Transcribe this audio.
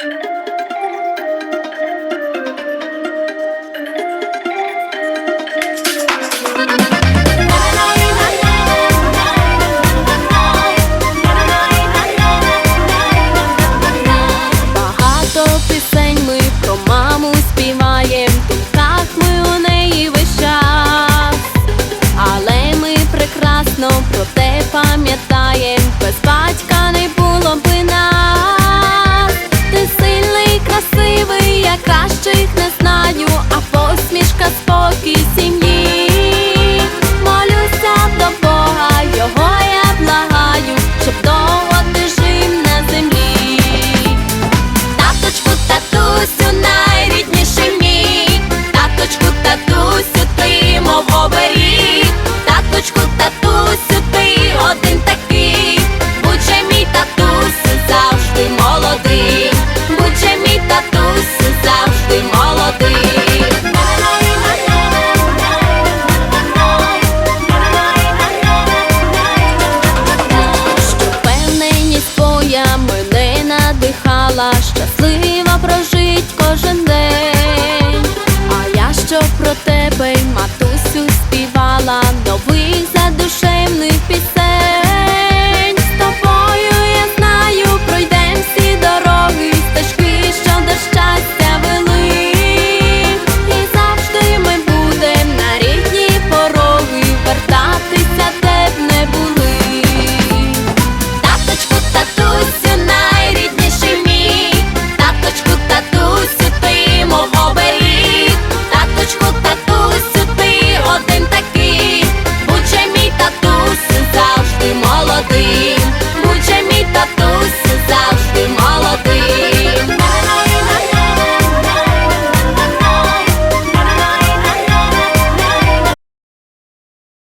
Багато пісень ми про маму співаєм, так ми у неї весь час, але ми прекрасно про те. мала, щаслива прожить кожен день, а я що про тебе, матусю, співала новий.